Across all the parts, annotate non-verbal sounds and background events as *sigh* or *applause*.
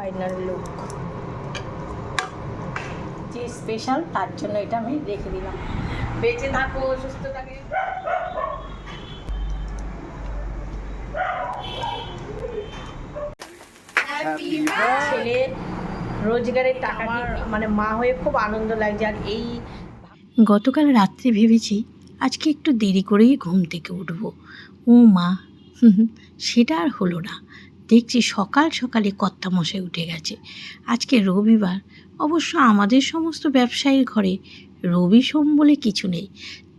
Final look যে special তার জন্য এটা আমি রেখে দিলাম। বেঁচে থাকো সুস্থ থাকে। ছেলে রোজগারের টাকা মানে মা হয়ে খুব আনন্দ লাগছে আর এই গতকাল রাত্রে ভেবেছি আজকে একটু দেরি করেই ঘুম থেকে উঠবো। ও মা সেটা আর হলো না। দেখছি সকাল সকালে কর্তা মশাই উঠে গেছে। আজকে রবিবার, অবশ্য আমাদের সমস্ত ব্যবসায়ীর ঘরে রবি সোম বলে কিছু নেই।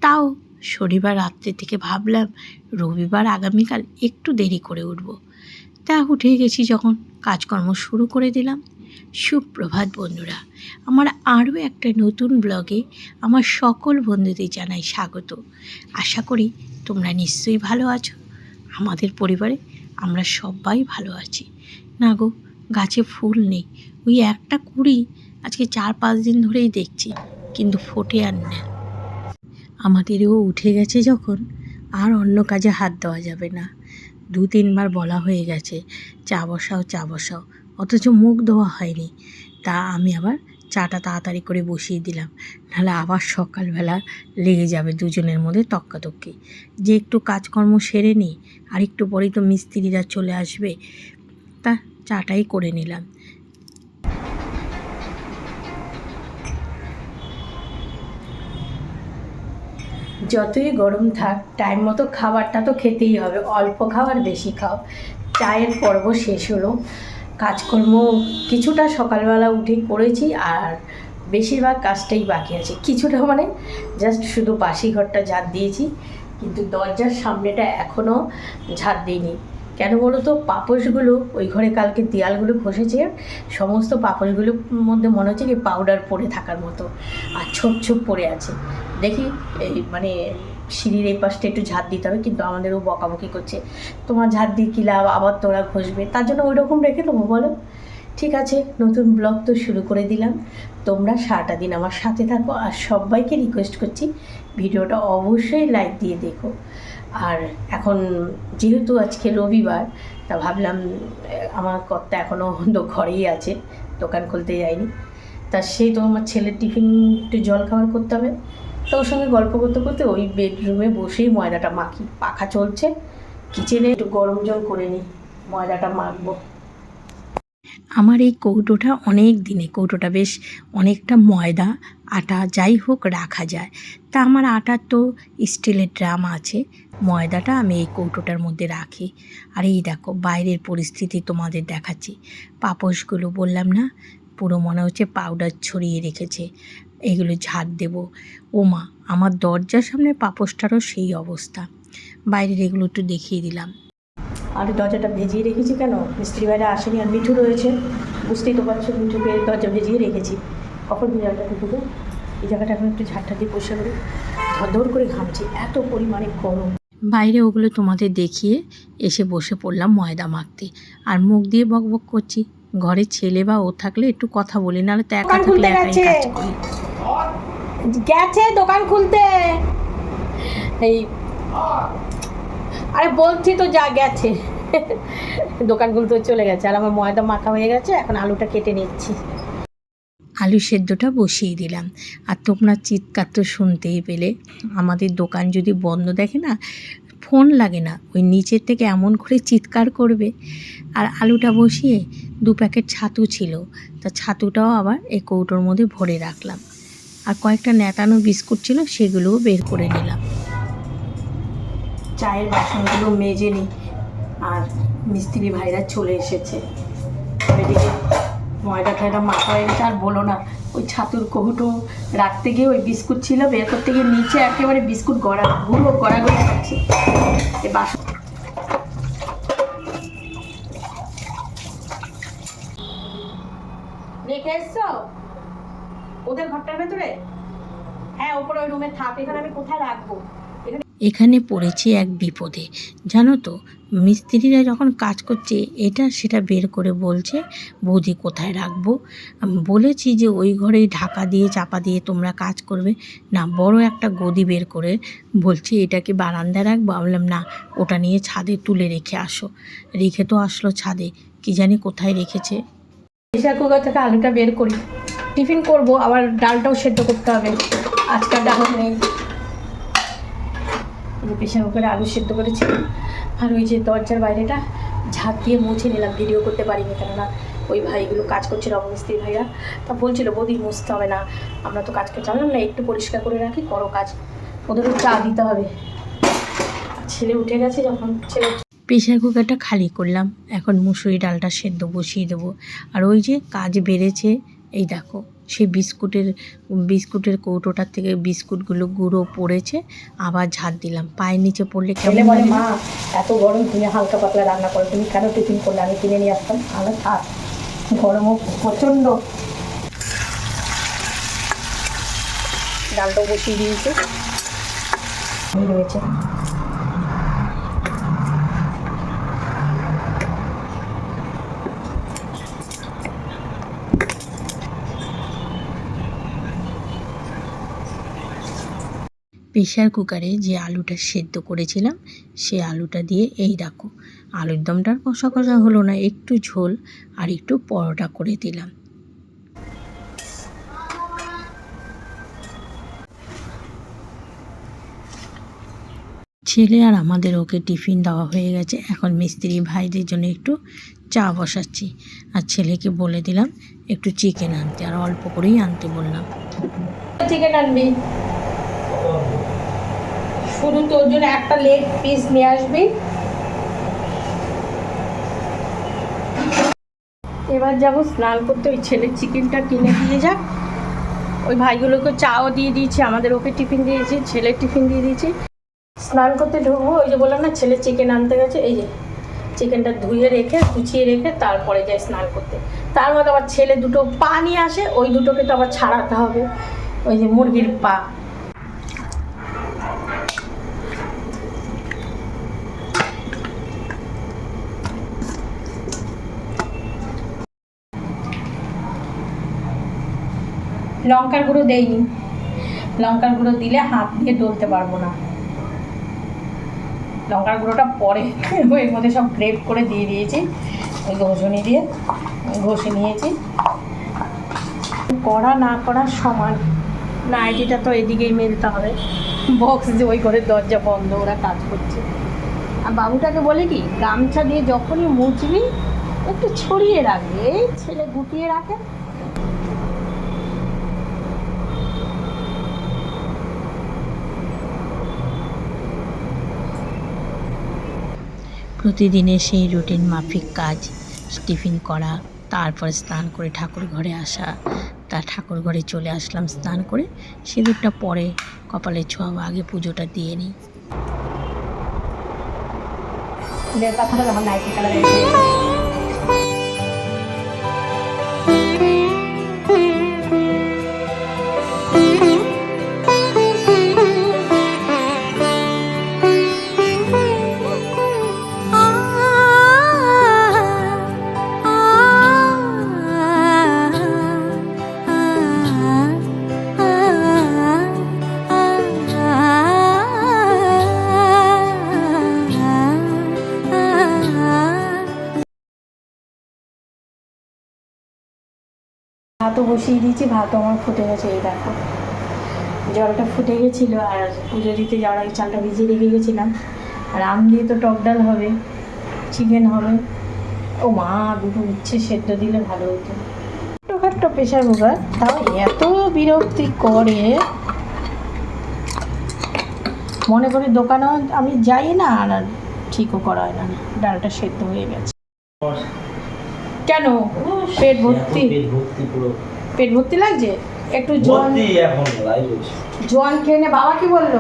তাও শনিবার রাত্রে থেকে ভাবলাম রবিবার আগামীকাল একটু দেরি করে উঠব। তা উঠে গেছি যখন কাজকর্ম শুরু করে দিলাম। সুপ্রভাত বন্ধুরা, আমার আরও একটা নতুন ব্লগে আমার সকল বন্ধুদের জানাই স্বাগত। আশা করি তোমরা নিশ্চয়ই ভালো আছো। আমাদের পরিবারে আমরা সবাই ভালো আছি। না গো, গাছে ফুল নেই। ওই একটা কুড়ি আজকে চার পাঁচ দিন ধরেই দেখছি, কিন্তু ফোটে আর না। আমাদেরও উঠে গেছে যখন, আর অন্য কাজে হাত দেওয়া যাবে না। দু তিনবার বলা হয়ে গেছে, চা বসাও চা বসাও। অথচ মুখ ধোয়া হয়নি। তা আমি আবার চাটা তাড়াতাড়ি করে বসিয়ে দিলাম। নাহলে আবার সকালবেলা লেগে যাবে দুজনের মধ্যে তক্কাতক্কি। যে একটু কাজকর্ম সেরে নিই আর একটু পরেই তো মিস্ত্রিরা চলে আসবে, তা চাটাই করে নিলাম। যতই গরম থাক, টাইম মতো খাবারটা তো খেতেই হবে। অল্প খাবার বেশি খাও। চায়ের পর্ব শেষ হলো। কাজকর্ম কিছুটা সকালবেলা উঠে করেছি আর বেশিরভাগ কাজটাই বাকি আছে। কিছুটা মানে জাস্ট শুধু বাসি ঘরটা ঝাড় দিয়েছি, কিন্তু দরজার সামনেটা এখনও ঝাড় দিইনি। কেন বলো তো পাপোশগুলো, ওই ঘরে কালকে দেয়ালগুলো ঘষেছে, সমস্ত পাপোশগুলোর মধ্যে মনে হচ্ছে কি পাউডার পরে থাকার মতো, আর ছোপ ছোপ পড়ে আছে। দেখি, এই মানে সিঁড়ির এই পাশটা একটু ঝাড় দিতে হবে, কিন্তু আমাদেরও বকাবকি করছে। তোমার ঝাড় দিয়ে কী লাভ? আবার তোরা ঘষবে। তার জন্য ওই রকম রেখে দেবো, বলো। ঠিক আছে, নতুন ব্লগ তো শুরু করে দিলাম। তোমরা সারাটা দিন আমার সাথে থাকো আর সবাইকে রিকোয়েস্ট করছি, ভিডিওটা অবশ্যই লাইক দিয়ে দেখো। আর এখন যেহেতু আজকে রবিবার, তা ভাবলাম আমার কর্তা এখনও ঘরেই আছে, দোকান খুলতে যায়নি। তা সেই তো আমার ছেলের টিফিন একটু জল খাবার করতে হবে। তো ওর সঙ্গে গল্প করতে করতে ওই বেডরুমে বসেই ময়দাটা মাখি। পাখা চলছে। কিচেনে একটু গরম জল করে নিই। ময়দাটা মাখবো। আমার এই কৌটোটা অনেক দিনে, কৌটোটা বেশ অনেকটা ময়দা, আটা যাই হোক রাখা যায়। তা আমার আটার তো স্টিলের ড্রাম আছে। ময়দাটা আমি এই কৌটোটার মধ্যে রাখি। আর এই দেখো, বাইরের পরিস্থিতি তোমাদের দেখাচ্ছি। পাপোশগুলো বললাম না পুরো মনে হচ্ছে পাউডার ছড়িয়ে রেখেছে। এগুলো ঝাড় দেব। ও মা আমার দরজার সামনে পাপোশটারও সেই অবস্থা। বাইরের এগুলো একটু দেখিয়ে দিলাম। আর দরজাটা ভেজিয়ে রেখেছি কেন? মিস্ত্রি বাইরে আসেনি আর মিঠু রয়েছে। বুঝতেই তো পারছ মিঠুকে দরজা ভেজিয়ে রেখেছি। কখন জায়গাটা ঢুকবো? এই জায়গাটা এখন একটু ঝাড়টা দিয়ে পরিষ্কার করে ধর করে ঘামছি। এত পরিমাণে গরম। বাইরে ওগুলো তোমাদের দেখিয়ে এসে বসে পড়লাম ময়দা মাখতে। আর মুখ দিয়ে বক বক করছি। ঘরে ছেলে বা ও থাকলে একটু কথা বলি নাহলে তো একা থাকলে একাই। কাজ করি। গেছে দোকান খুলতে। এই আরে বলছি তো যা গেছে। দোকান খুলতে চলে গেছে আর আমার ময়দা মাখা হয়ে গেছে এখন আলুটা কেটে নিচ্ছি। আলু সেদ্ধটা বসিয়ে দিলাম। আর তোমরা চিৎকার তো শুনতেই পেলে আমাদের দোকান যদি বন্ধ দেখে না ফোন লাগে না ওই নিচের থেকে এমন করে চিৎকার করবে। আর আলুটা বসিয়ে দু প্যাকেট ছাতু ছিল। তা ছাতুটাও আবার এই কৌটোর মধ্যে ভরে রাখলাম। আর কয়েকটা নেতানো বিস্কুট ছিল, সেগুলোও বের করে নিলাম। চায়ের বাসনগুলো মেজে নিই আর মিস্ত্রি ভাইরা চলে এসেছে। এদিকে ময়দা টয়দা মাখা হয়ে গেছে আর বলো না, ওই ছাতুর কৌটো রাখতে গিয়ে ওই বিস্কুট ছিল, বের করতে গিয়ে নিচে একেবারে বিস্কুট গড়া, গুঁড়ো গড়াগড়ি খাচ্ছে এ বাসন ওদের ঘরটার ভেতরে? হ্যাঁ ওই রুমে থাক, এখানে আমি কোথায় রাখব? এখানে পড়েছি এক বিপদে। জানো তো, মিস্ত্রিরা যখন কাজ করছে, এটা সেটা বের করে বলছে, বৌদি, কোথায় রাখব? বলেছি যে, ওই ঘরেই ঢাকা দিয়ে, চাপা দিয়ে তোমরা কাজ করবে। না, বড় একটা গদি বের করে বলছে, এটাকে বারান্দায় রাখব? বললাম, না, ওটা নিয়ে ছাদে তুলে রেখে আসো। রেখে তো আসলো ছাদে, কি জানি কোথায় রেখেছে। প্রেশার কুকার থেকে আলুটা বের করি। টিফিন করব, আবার ডালটাও সেদ্ধ করতে হবে। আজকাল ডাল নেই। প্রেশার কুকারে আলু সেদ্ধ করেছি। আর ওই যে দরজার বাইরেটা, ঝাঁপ দিয়ে মুছে নিলাম ভিডিও করতে পারিনি, কেননা ওই ভাইগুলো কাজ করছে রকমিস্ত্রি ভাইরা। তা বলছিল, বৌদি, মুছতে হবে না। আমরা তো কাজ করতে জানলাম না, একটু পরিষ্কার করে রাখি, করো কাজ। ওদেরও চা দিতে হবে। ছেলে উঠে গেছে, যখন ছেলে প্রেশার কুকারটা খালি করলাম। এখন মুসুরি ডালটা সেদ্ধ বসিয়ে দেবো। আর ওই যে কাজ বেড়েছে এই দেখো সেই বিস্কুটের বিস্কুটের কৌটোটার থেকে বিস্কুটগুলো গুঁড়ো পড়েছে আবার ঝাড় দিলাম। পায়ের নিচে পড়লে কেমন বলে মা এত গরম তুমি হালকা পাতলা রান্না করো তুমি কেন টিফিন করলে? আমি কিনে নিয়ে আসতাম। আমরা থাক গরমও প্রচণ্ড। ডালটাও বসিয়ে দিয়েছে। রয়েছে প্রেশার কুকারে যে আলুটা সেদ্ধ করেছিলাম, সে আলুটা দিয়ে এই রাখো আলুর দমটার কষা কষা হলো না, একটু ঝোল আর একটু পরোটা করে দিলাম। ছেলে আর আমাদের ওকে টিফিন দেওয়া হয়ে গেছে, এখন মিস্ত্রি ভাইদের জন্য একটু চা বসাচ্ছি। আর ছেলেকে বলে দিলাম, একটু চিকেন আনতে, আর অল্প করেই আনতে বললাম। চিকেন আনবি। শুধু তোর জন্য একটা লেগ পিস নিয়ে আসবি। এবার যাব স্নান করতে, ওই ছেলের চিকেনটা কিনে দিয়ে যাক। ওই ভাইগুলোকে চাও দিয়ে দিয়েছি, আমাদের ওকে টিফিন দিয়েছি, ছেলের টিফিন দিয়ে দিয়েছি। স্নান করতে ঢুকবো, ওই যে বললাম না, ছেলে চিকেন আনতে গেছে, এই যে চিকেনটা ধুয়ে রেখে কুচিয়ে রেখে তারপরে যাই স্নান করতে। তার মধ্যে আবার ছেলে দুটো পা নিয়ে আসে, ওই দুটোকে তো আবার ছাড়াতে হবে। ওই যে মুরগির পা। লঙ্কার গুঁড়ো দেইনি। লঙ্কার গুঁড়ো দিলে হাত দিয়ে ডলতে পারব না। লঙ্কার গুঁড়োটা পরে *laughs* এর মধ্যে সব গ্রেট করে দিয়ে দিয়েছি। ওই ঘষণি দিয়ে ঘষে নিয়েছি। করা না করা সমান। নাইটিটা তো এদিকেই মেলতে হবে। বক্স যে ওই ঘরের দরজা বন্ধ, ওরা কাজ করছে। আর বাবুটাকে বলে কি, গামছা দিয়ে যখনই মুছবি, একটু ছড়িয়ে রাখবে। এই ছেলে গুটিয়ে রাখে। প্রতিদিনের সেই রুটিন মাফিক কাজ, টিফিন করা, তারপর স্নান করে ঠাকুর ঘরে আসা তার ঠাকুর ঘরে চলে আসলাম স্নান করে, সিঁদুরটা পরে কপালে ছোঁয়াবো, আগে পুজোটা দিয়ে নিই। ভাতও বসিয়ে দিয়েছি ভাতও আমার ফুটে গেছে এই দেখো। জলটা ফুটে গেছিল আর পুজো দিতে যাওয়ার আগে চালটা ভিজিয়ে রেখে গেছিলাম। আর আম দিয়ে তো টক ডাল হবে চিকেন হবে। ও মা দুটো উচ্ছে সেদ্ধ দিলে ভালো হতো। ছোটোখাটো প্রেশার কুকার তাও এত বিরক্তি করে। মনে করি দোকানেও আমি যাই না আর ঠিকও করা হয় না ডালটা সেদ্ধ হয়ে গেছে। কেন? পেট ভর্তি? পেট ভর্তি পুরো। পেট ভর্তি লাগছে? একটু হচ্ছে জল খেয়ে নে বাবা কি বলল?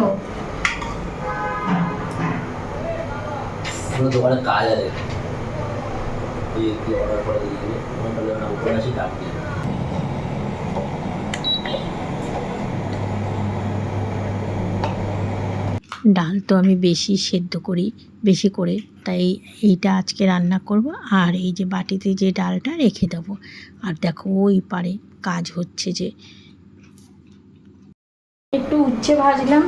দোকানে কাজ আছে। অর্ডার করে দিয়ে দেবে ওখানে তাহলে আমরা উপরে আসি ডাক দিয়ে ডাল তো আমি বেশি সেদ্ধ করি বেশি করে। তাই এইটা আজকে রান্না করব আর এই যে বাটিতে যে ডালটা রেখে দেবো। আর দেখো ওই পারে কাজ হচ্ছে যে। একটু উচ্ছে ভাজলাম।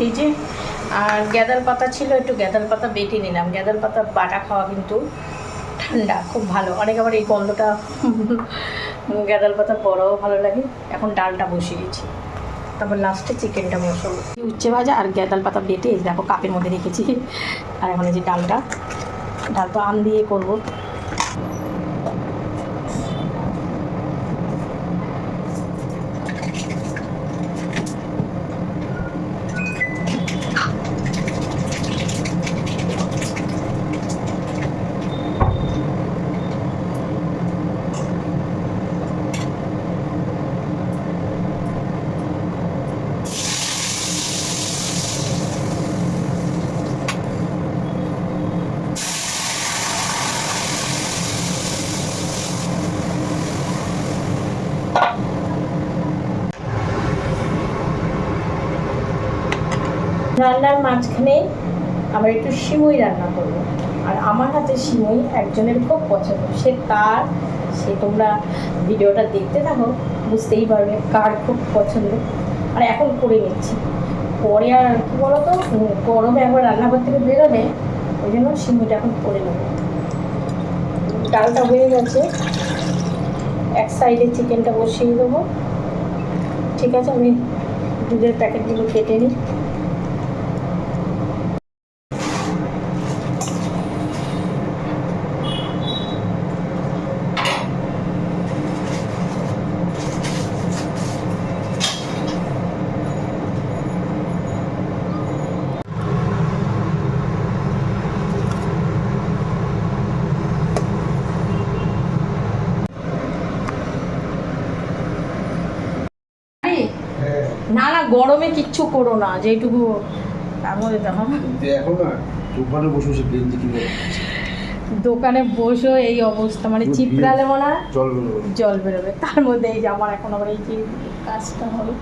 এই যে, আর গ্যাদাল পাতা ছিল, একটু গ্যাদাল পাতা বেটে নিলাম। গ্যাদাল পাতা বাটা খাওয়া কিন্তু ঠান্ডা, খুব ভালো। অনেক আবার এই গন্ধটা *laughs* গাঁদাল পাতা বড়াও ভালো লাগে। এখন ডালটা বসিয়ে বসিয়েছি তারপর লাস্টে চিকেনটা বসাবো। উচ্ছে ভাজা আর গ্যাদাল পাতা বেটে দেখো, কাপের মধ্যে রেখেছি। আর এখন এই যে ডালটা, ডাল তো আম দিয়ে করব। রান্নার মাঝখানে আবার একটু সিমুই রান্না করব। আর আমার হাতে সিমুই একজনের খুব পছন্দ। সে কার? সে তোমরা ভিডিওটা দেখতে থাকো বুঝতেই পারবে কার খুব পছন্দ। আর এখন করে নিচ্ছি। পরে আর কী বলতো? উম, গরমে একবার রান্নাঘর থেকে বেরোলে ওই জন্য সিমুইটা এখন করে নেব। ডালটা হয়ে গেছে। এক সাইডে চিকেনটা বসিয়ে দেবো। ঠিক আছে আমি দুধের প্যাকেটগুলো কেটে নিই আরে, না না গরমে কিচ্ছু করো না যেটুকু তার মধ্যে দেখো দেখো দোকানে বসে বসে গেঞ্জি কিনে দোকানে বসে এই অবস্থা মানে চিপড়ালে মনে হয় জল বেরোবে জল বেরোবে। তার মধ্যে এই যে আমার এখন আবার এই যে কাজটা হবে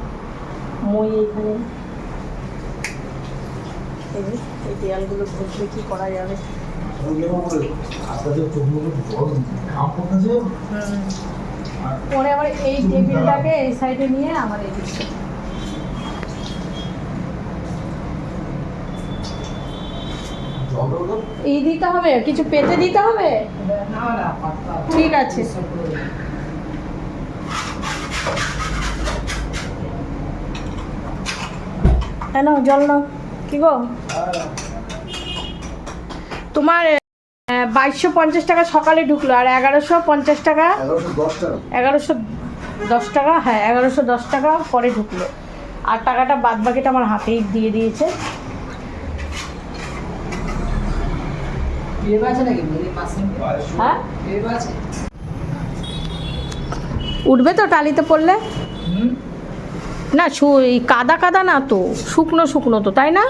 মই এইখানে এই দেয়ালগুলো ঘষবে কি করা যাবে। পরে আবার এই টেবিলটাকে এই সাইডে নিয়ে আমার এই দিকে জল এই দিতে হবে কিছু পেতে দিতে হবে? ঠিক আছে। নাও জল নাও। কি গো? তোমার বাইশশো পঞ্চাশ টাকা সকালে ঢুকলো আর এগারোশো পঞ্চাশ টাকা এগারোশো দশ টাকা। এগারোশো দশ টাকা হ্যাঁ এগারোশো দশ টাকা পরে ঢুকলো। আর টাকাটা বাদ বাকিটা আমার হাতেই দিয়ে দিয়েছে। হ্যাঁ? উঠবে তো টালিতে পড়লে? না কাদা কাদা না তো শুকনো শুকনো তো তাই না?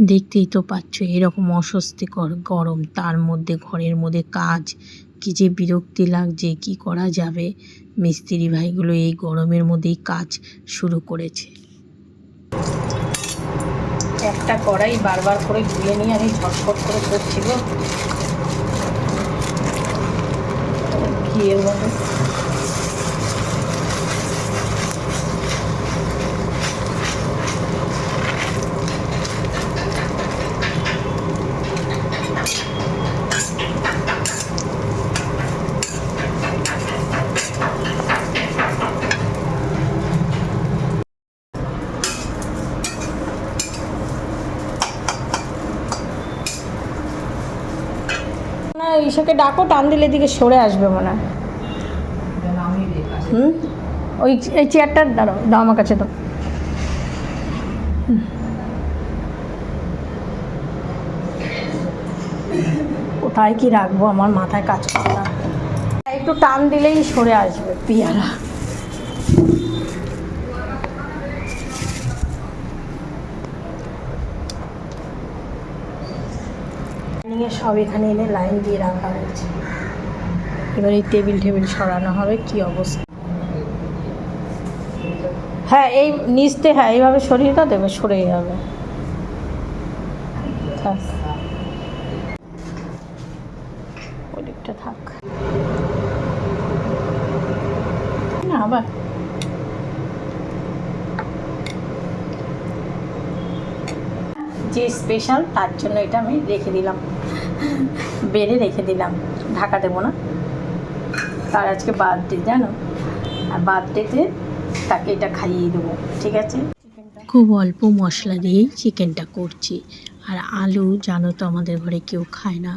দেখতেই তো পাচ্ছ এরকম অস্বস্তিকর গরম তার মধ্যে ঘরের মধ্যে কাজ। কি যে বিরক্তি লাগছে কি করা যাবে? মিস্ত্রি ভাইগুলো এই গরমের মধ্যেই কাজ শুরু করেছে। একটা কড়াই বারবার করে ধুয়ে নিয়ে আমি ঝটফট করে করছি গো। ঘিয়ের মতো না, ঈশাকে ডাকো, টান দিলে এদিকে সরে আসবে মনে হয়। হুম? ওই এই চেয়ারটা দাঁড়াও, দাও আমার কাছে তো কোথায় কি রাখব? আমার মাথায় কাজ করে না। একটু টান দিলেই সরে আসবে, পিয়ারা। সব এখানে এনে লাইন দিয়ে রাখা হয়েছে। এবার এই টেবিল টেবিল সরানো হবে, কি অবস্থা? হ্যাঁ এই নিচতে হ্যাঁ এইভাবে সরিয়ে দাও দেবে সরে যাবে। থাক থাক। না, আবার। যে স্পেশাল তার জন্য এটা আমি রেখে দিলাম। বেড়ে রেখে দিলাম। ঢাকা দেবো না। তার আজকে বার্থডে জানো? আর বার্থডেতে তাকে এটা খাইয়ে দেবো, ঠিক আছে? খুব অল্প মশলা দিয়েই চিকেনটা করছি। আর আলু, জানো তো আমাদের ঘরে কেউ খায় না।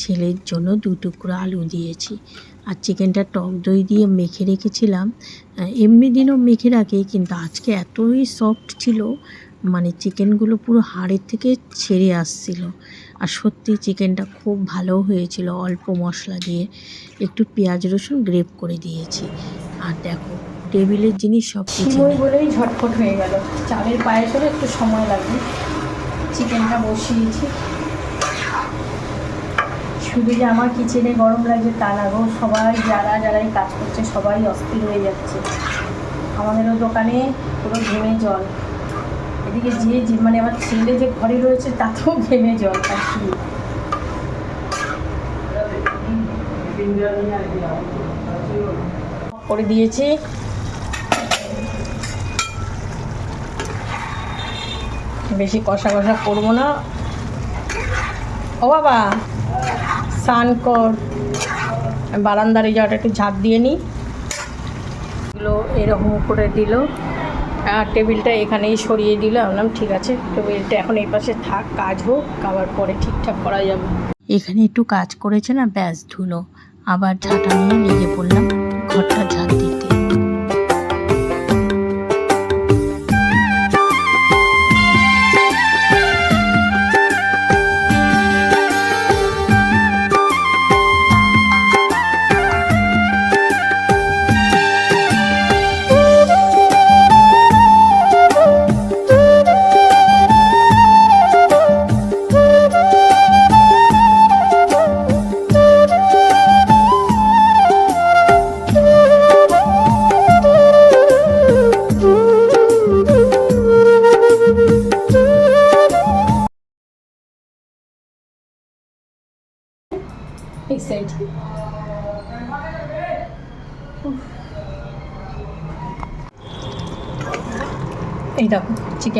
ছেলের জন্য দু টুকরো আলু দিয়েছি। আর চিকেনটা টক দই দিয়ে মেখে রেখেছিলাম। এমনি দিনও মেখে রাখি, কিন্তু আজকে এতই সফট ছিল। মানে চিকেনগুলো পুরো হাড়ের থেকে ছেড়ে আসছিল। আর সত্যি চিকেনটা খুব ভালো হয়েছিল, অল্প মশলা দিয়ে। একটু পেঁয়াজ রসুন গ্রেপ করে দিয়েছি। আর দেখো, টেবিলের জিনিস সব কিছু বলেই ঝটফট হয়ে গেল। চালের পায়েস একটু সময় লাগবে। চিকেনটা বসিয়েছি। শুধু যে আমার কিচেনে গরম লাগছে তা না গো, সবাই যারা যারাই কাজ করছে সবাই অস্থির হয়ে যাচ্ছে। আমাদেরও দোকানে পুরো ঘেমে জল। এদিকে যে যে মানে আমার ছেলে যে ঘরে রয়েছে, তাতেও ঘেমে জল তার করে দিয়েছি। বেশি কষা কষা করব না। ও বাবা, স্নান কর। বারান্দার এই জায়গাটা একটু ঝাঁপ দিয়ে নিই এগুলো এরকম করে দিল। আর টেবিলটা এখানেই সরিয়ে দিল আমলাম ঠিক আছে, টেবিলটা এখন এই পাশে থাক, কাজ হোক, আবার পরে ঠিকঠাক করা যাবে। এখানে একটু কাজ করেছে না, ব্যাস ধুলো। আবার ঝাঁটা নিয়ে লেগে পড়লাম, ঘরটা ঝাঁট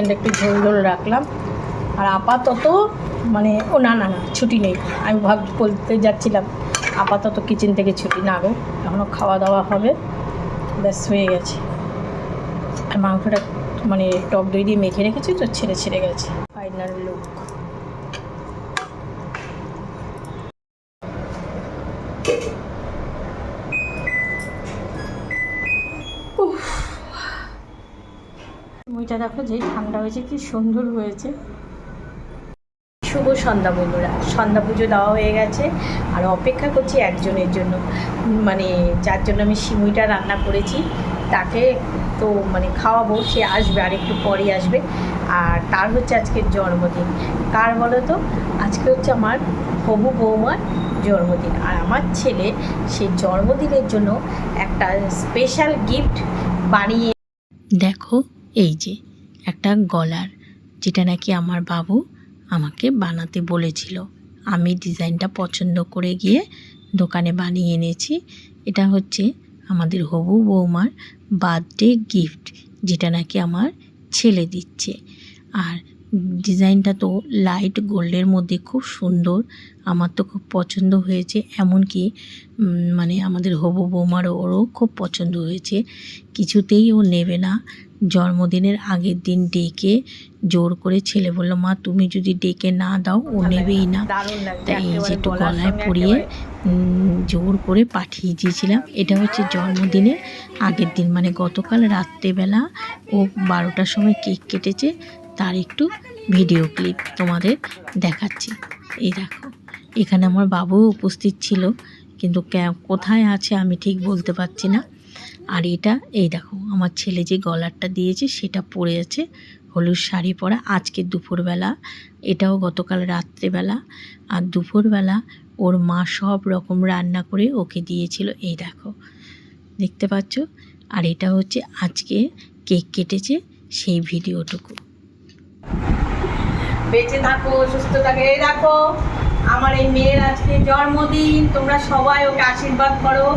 চিকেনটা একটু ঝোল ঝোল রাখলাম। আর আপাতত মানে ও না না না, ছুটি নেই। আমি ভাব, বলতে যাচ্ছিলাম, আপাতত কিচেন থেকে ছুটি না গো এখনও খাওয়া দাওয়া হবে। ব্যাস, হয়ে গেছে। আর মাংসটা মানে টক দই দিয়ে মেখে রেখেছি তো, ছেড়ে ছেড়ে গেছে। ফাইনাল লুক মুইটা দেখো যেই ঠান্ডা হয়েছে কি সুন্দর হয়েছে। শুভ সন্ধ্যা বন্ধুরা। সন্ধ্যা পুজো দেওয়া হয়ে গেছে আর অপেক্ষা করছি একজনের জন্য। মানে যার জন্য আমি সিমুইটা রান্না করেছি তাকে তো মানে খাওয়াবো সে আসবে আর একটু পরে আসবে। আর তার হচ্ছে আজকের জন্মদিন। কার বলো তো? আজকে হচ্ছে আমার হবু বৌমার জন্মদিন। আর আমার ছেলে সেই জন্মদিনের জন্য একটা স্পেশাল গিফট বানিয়ে দেখো এই যে, একটা গলার, যেটা নাকি আমার বাবু আমাকে বানাতে বলেছিল। আমি ডিজাইনটা পছন্দ করে গিয়ে দোকানে বানিয়ে এনেছি। এটা হচ্ছে আমাদের হবু বৌমার বার্থডে গিফট, যেটা নাকি আমার ছেলে দিচ্ছে। আর ডিজাইনটা তো লাইট গোল্ডের মধ্যে খুব সুন্দর। আমার তো খুব পছন্দ হয়েছে, এমনকি মানে আমাদের হবু বৌমারও ওরও খুব পছন্দ হয়েছে। কিছুতেই ও নেবে না। জন্মদিনের আগের দিন ডেকে জোর করে ছেলে বলল মা তুমি যদি ডেকে না দাও ও নেবেই না। তাই এই যে একটু গলায় পরিয়ে জোর করে পাঠিয়ে দিয়েছিলাম। এটা হচ্ছে জন্মদিনের আগের দিন মানে গতকাল রাত্রেবেলা ও বারোটার সময় কেক কেটেছে তার একটু ভিডিও ক্লিপ তোমাদের দেখাচ্ছি। এই দেখো এখানে আমার বাবুও উপস্থিত ছিল কিন্তু কোথায় আছে আমি ঠিক বলতে পারছি না। আর এটা, এই দেখো, আমার ছেলে যে গলারটা দিয়েছে সেটা পরে আছে, হলুদ শাড়ি পরা। আজকে দুপুরবেলা, এটাও গতকাল রাত্রেবেলা। আর দুপুরবেলা ওর মা সব রকম রান্না করে ওকে দিয়েছিল, এই দেখো, দেখতে পাচ্ছ? আর এটা হচ্ছে আজকে কেক কেটেছে সেই ভিডিওটুকু। বেঁচে থাকো, সুস্থ থাকে। এই দেখো, আমার এই মেয়ের আজকে জন্মদিন, তোমরা সবাই ওকে আশীর্বাদ করো।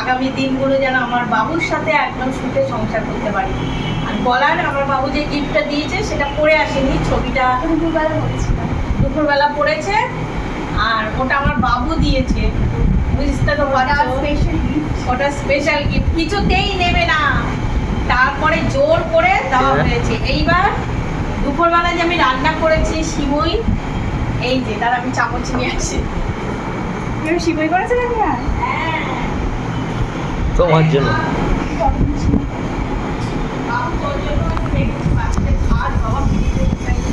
আগামী দিনগুলো যেন আমার বাবুর সাথে একদম সুখে সংসার করতে পারি। আর গলার আমার বাবু যে গিফটটা দিয়েছে সেটা পরে আসেনি ছবিটা দুপুরবেলা বলেছিলাম দুপুরবেলা পড়েছে আর ওটা আমার বাবু দিয়েছে। বুঝতে তো ওটা স্পেশাল গিফট ওটা স্পেশাল গিফট কিছুতেই নেবে না। তারপরে জোর করে দেওয়া হ্যাঁ। হয়েছে। এইবার দুপুরবেলা যে আমি রান্না করেছি সিমুই এই যে তার আমি চামচ নিয়ে আসি। শিবই করেছে নাকি আর তোমার জন্য বাবু তোর জন্য আমি রেখেছি বাচ্চাদের খাওয়ার বাবা ফিরে যেতে চাইছে।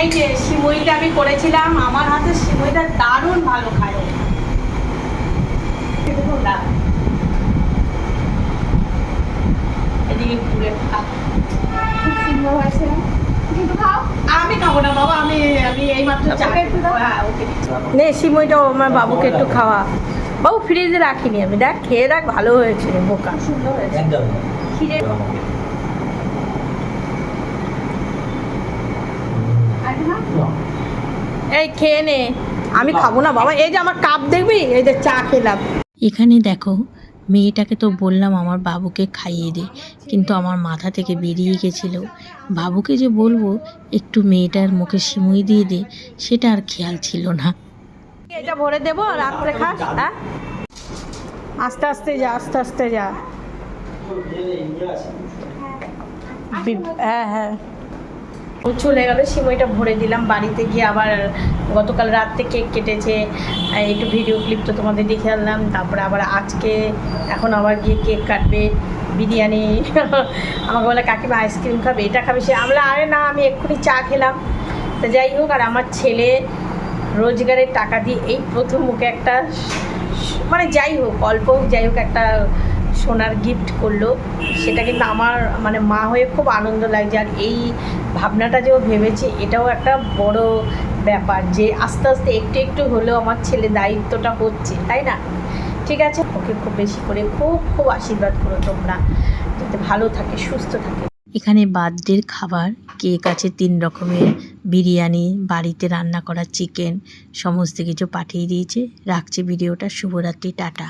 এই যে সিমুইটা আমি করেছিলাম, আমার হাতে সিমুইটা দারুণ ভালো খায়। এদিকে ঘুরে। খুব সুন্দর হয়েছে কিন্তু খাও। আমি খাব না বাবা আমি আমি এই মাত্র চা একটু দাও। হ্যাঁ ওকে। নে সিমইটা আমার বাবুকে একটু খাওয়া। বাবু ফ্রিজে রাখিনি আমি। দেখ খেয়ে দেখ ভালো হয়েছে বোকা। সুন্দর হয়েছে। এই খেয়ে নে। আমি খাব না বাবা। এই যে আমার কাপ দেখবি? এই যে চা খেলাম। এখানে দেখো মেয়েটাকে তো বললাম আমার বাবুকে খাইয়ে দে কিন্তু আমার মাথা থেকে বেরিয়ে গেছিল। বাবুকে যে বলব একটু মেয়েটার মুখে সিমুই দিয়ে দে সেটা আর খেয়াল ছিল না। এটা ভরে দেবো রাত্রে খাস হ্যাঁ আস্তে আস্তে যা আস্তে আস্তে যা। হ্যাঁ। হ্যাঁ ও চলে গেল সিমইটা ভরে দিলাম। বাড়িতে গিয়ে আবার গতকাল রাত্রে কেক কেটেছে। একটু ভিডিও ক্লিপ তো তোমাদের দেখে আনলাম। তারপরে আবার আজকে এখন আবার গিয়ে কেক কাটবে বিরিয়ানি। *laughs* আমাকে বলে কাকিমা আইসক্রিম খাবে? এটা খাবে? সে আমরা আরে না আমি এক্ষুনি চা খেলাম। তো যাই হোক আর আমার ছেলে রোজগারের টাকা দিয়ে এই প্রথম মুখে একটা মানে যাই হোক অল্প হোক, যাই হোক একটা সোনার গিফট করল, সেটা কিন্তু আমার মানে মা হয়ে খুব আনন্দ লাগছে। আর এই ভাবনাটা যে ও ভেবেছে, এটাও একটা বড় ব্যাপার যে আস্তে আস্তে একটু একটু হলেও আমার ছেলে দায়িত্বটা হচ্ছে, তাই না? ঠিক আছে? ওকে খুব বেশি করে খুব খুব আশীর্বাদ করো তোমরা। যাতে ভালো থাকে, সুস্থ থাকে। এখানে বার্থডের খাবার, কেক আছে তিন রকমের। বিরিয়ানি, বাড়িতে রান্না করা চিকেন সমস্ত কিছু পাঠিয়ে দিয়েছে। রাখছি ভিডিওটা। শুভরাত্রি, টাটা।